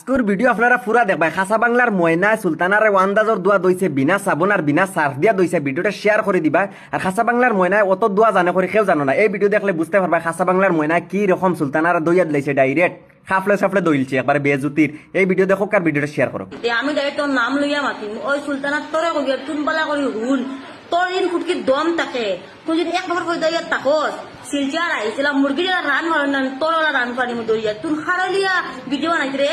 আজকের ভিডিও আপনারা পুরা দেখবাই। খাসা বাংলার ময়না সুলতানার ওয়ান্দাজর দোয়া দইছে বিনা সাবন আর বিনা সার্ফ দিয়া দইছে ভিডিওটা শেয়ার করে দিবা। আর খাসা বাংলার ময়নায় অত দোয়া জানে করে কেউ জানো না। এই ভিডিও দেখলে বুঝতে পারবা খাসা বাংলার ময়না কি রকম সুলতানার দইয়া দিলাইছে ডাইরেক্ট খাফলে সাফলে দইলছে একবার বেজুতির এই ভিডিও দেখো কার ভিডিওটা শেয়ার করো আমি ডাইরেক্ট তোর নাম লইয়া মাতিম। ওই সুলতানাত তোরে কবি তুন বালা করি হুন তোর ইন ফুটকি দম থাকে। তুই যদি এক বছর করে দইয়া তাকস শিলচার আইছিলাম মুরগি রান মারেন তোর রান পানি দইয়া তুই হারালিয়া ভিডিও বানাইছি রে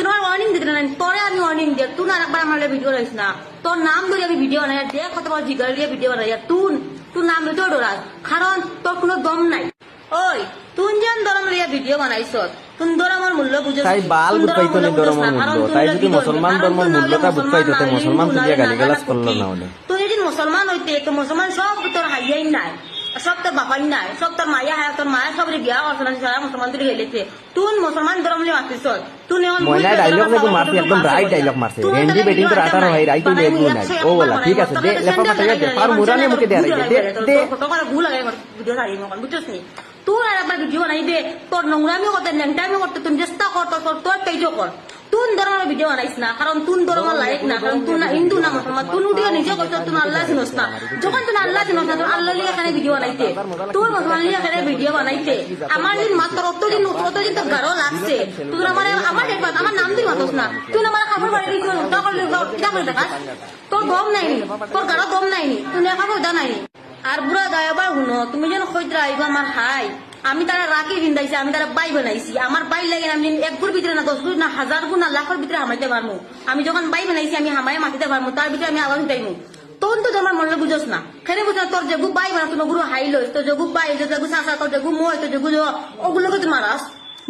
তুই আমার ওয়ার্নিং দিতে না তোরে আমি ওয়ার্নিং দিয়ে। তুই আর একবার আমার ভিডিও রাইস না। তোর নাম ধরে আমি ভিডিও বানাই দেখ কত বড় জিগার দিয়ে ভিডিও বানাই। তুই তুই নাম লইতে ডরাস কারণ তোর কোনো দম নাই। ওই তুই যেন দরম লইয়া ভিডিও বানাইছ। তুই দরমের মূল্য বুঝছ তাই বাল বুঝপাইতো নি ধর্মের মূল্য। তাই যদি মুসলমান ধর্মের মূল্যটা বুঝপাইতো তো মুসলমান তো দিয়ে গালিগালাজ করল না হলে তুই যদি মুসলমান হইতে মুসলমান সব তোর হাইয়াই নাই। সব তোর বাপাই নাই সব তোর মায়া হায় তোর মায়া সব বিয়া করছে না সারা মুসলমান তুই গেলেছে তুই মুসলমান ধর্ম লিয়ে মাতিস তুই এখন ময়না ডায়লগ দেখো মারছে একদম রাইট ডায়লগ মারছে। রেঞ্জি বেটিং তো আটার হয় রাইট হইলে এগু নাই। ও বলা ঠিক আছে দে লেফা মাথায় দে পার মুরানে মুখে দে। রাইট দে দে ভুল লাগে ভিডিও সারি মকন বুঝছিস নি। তুই আর একবার ভিডিও বানাই দে তোর নোংরামি করতে ন্যাংটামি করতে তুমি চেষ্টা কর তোর তোর তোর কর। তুন ধর্মের ভিডিও বানাইস না কারণ তুন ধর্মের লাইক না কারণ তুই না হিন্দু না মুসলমান তুই উঠিয়ে নিজে করছ তুই আল্লাহ চিনস না যখন তুই আল্লাহ চিনস না আল্লাহ লিয়ে এখানে ভিডিও বানাইতে তুই মুসলমান লিয়ে এখানে ভিডিও বানাইতে আমার দিন মাত্র অতদিন অতদিন তো গারো লাগছে। তুই আমার আমার দেখবাস আমার নাম দিন মাতস না। তুই আমার খাবার বাড়ি দিয়েছিল উল্টা করলে কিটা করে দেখাস তোর দম নাইনি তোর গারো দম নাইনি তুই লেখা বইদা নাইনি আর বুড়া গায়বার শুনো, তুমি যেন খৈদ্রা আইবা আমার হাই। আমি তারা রাখি ভিন্দাইছি আমি তারা বাই বানাইছি। আমার বাই লাগে আমি এক গুর ভিতরে না দশ গুর না হাজার গুর না লাখের ভিতরে হামাইতে পারব আমি যখন বাই বানাইছি, আমি হামাই মাতিতে পারব তার ভিতরে আমি আওয়াজ উঠাইমু তখন তো তোমার মনে বুঝোস না। খেলে বুঝো তোর যেগু বাই বানা তুমি গুরু হাই লই তোর যেগু বাই তোর যেগু সাসা তোর যেগু মই তোর যেগু ওগুলোকে তুমি মারাস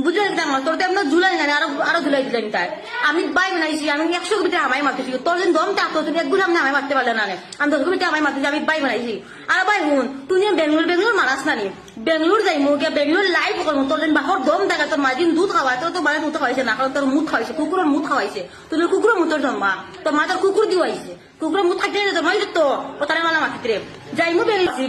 বুঝলো আমার তোর তো এমন ঝুলাই না আরও আরও ঝুলাই তাই। আমি বাই বানাইছি আমি একশো ভিতরে হামাই মারতেছি। তোর যেন দম থাকতো তুমি একগুলো আমি হামাই মারতে পারলে না। আমি দশ ভিতরে হামাই মারতেছি, আমি বাই বানাইছি আর ভাই হুন তুই বেঙ্গলোর বেঙ্গলোর মারাস না নি। বেঙ্গলোর যাই মুরগে বেঙ্গলোর লাইভ করব তোর যেন বাহর দম থাকে তোর মাঝিন দুধ খাওয়ায়, তোর তো মানে দুধ খাওয়াইছে না কারণ তোর মুখ খাওয়াইছে কুকুরের মুখ খাওয়াইছে। তুই কুকুরের মুখের জন্মা তোর মা। তোর কুকুর দিওয়াইছে। কুকুরের মুখ থাকতে তোর মাই তো ও তার মালা মাতিতে যাই মু বেরিয়েছি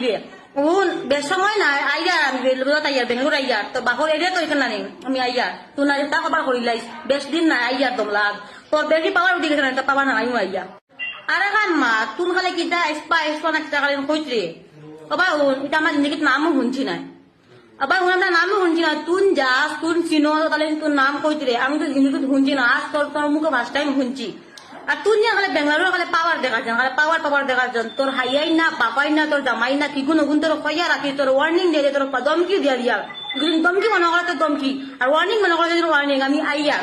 উন বেশ সময় নাই আইয়ার আমি বেলুত আইয়ার বেঙ্গলোর আইয়ার তো বাহর এরিয়া তো এখানে নাই আমি আইয়ার তুই না তা খবর করিলাইস বেশ দিন নাই আইয়ার দম লাগ তোর বেশি পাওয়ার উঠে গেছে তা পাওয়ার না আইও আইয়া আরে খান মা তুন খালে কিটা স্পা স্পা না কিটা খালে কইত্রে বাবা উন এটা আমার জিন্দগিত নামও শুনছি নাই আবার উন আমরা নামও শুনছি না তুন যাস তুন চিনো তাহলে তোর নাম কইত্রে আমি তো জিন্দগিত শুনছি না আজ তোর তোর মুখে ফার্স্ট টাইম শুনছি আর তুই খালে বেঙ্গালুরু খালে পাওয়ার দেখার জন্য খালে পাওয়ার পাওয়ার দেখার জন্য। তোর হাইয়াই না, বাপাই না, তোর জামাই না কি গুণ তোর কইয়া রাখি, তোর ওয়ার্নিং দিয়ে তোর দমকি দিয়া দিয়া দমকি মনে করে তোর দমকি, আর ওয়ার্নিং মনে করে ওয়ার্নিং আমি আইয়া।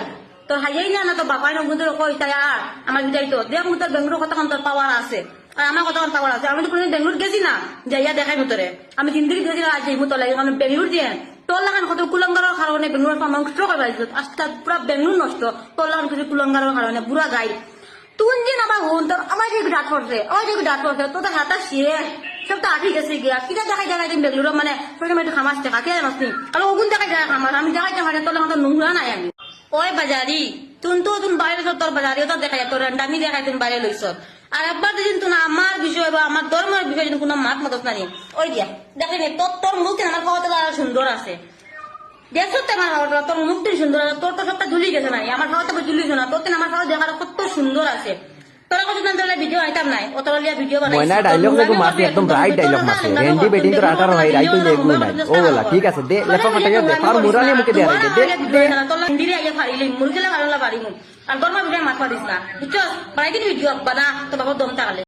তোর হাইয়াই না না তোর বাপাই না গুণ তোর কই তাই আর, আমার বিদায় তো। দেখ তোর বেঙ্গালুরু কথা তোর পাওয়ার আছে। আর আমার কথা পাওয়ার আছে। আমি তো কোনোদিন বেঙ্গালুরু গেছি না, যাইয়া দেখাই তোরে আমি জিন্দগি গেছি আজ যাইমু তোর লাগে কারণ বেঙ্গালুরু দিয়ে তোর লাগান কত কুলঙ্গারের কারণে বেঙ্গালুরু নষ্ট করে পাইছিল আজকে পুরা নষ্ট। তোর লাগান কিছু কুলঙ্গারের কারণে বুড়া গাই তুই যে না হুন তোর আমার যে ডাট পড়ছে আমার যে ডাট পড়ছে তো তো হাতা সব তো আঠি গেছে গিয়া। কিটা দেখাই দেখাই দিন মানে প্রথমে খামাস দেখা কে জানাস নি আর ওগুন দেখাই দেখা খামাস আমি দেখাই দেখা নাই আমি। ওই বাজারি তুন তো তুন বাইরে তোর বাজারি তো দেখাই তোর রান্ডামি দেখাই তুন বাইরে লইছ আর একবার যদি তুই আমার বিষয় বা আমার ধর্মের বিষয় কোনো মাত মতস না ওই দিয়া, দেখেন তোর তোর মুখ আমার আরও সুন্দর আছে। দেখছ তো আমার খাওয়াটা তোর মুখটি সুন্দর আছে তোর তো সবটা ঝুলি গেছে নাই আমার খাওয়াটা ঝুলিস না তোর তো আমার খাওয়া দেখার কত সুন্দর আছে তোরা কত দিন ধরে ভিডিও আইতাম নাই অতলা লিয়া ভিডিও বানাইছি ময়না ডায়লগ দেখো মারছে একদম রাইট ডায়লগ মারছে রেঞ্জি বেটিং তো আটার হয় রাইট হইলে এগু নাই ও বলা ঠিক আছে দে লেফা মাথায় দে পার মুরানে মুখে দে রাইট দে দে হিন্দিরে আইয়া ফারিলি মুরগিলে ভালো পারিমু আর গরমা ভিডিও মাথা দিস না বুঝছ বানাই দিন ভিডিও বানা তো বাবা দম তাকালে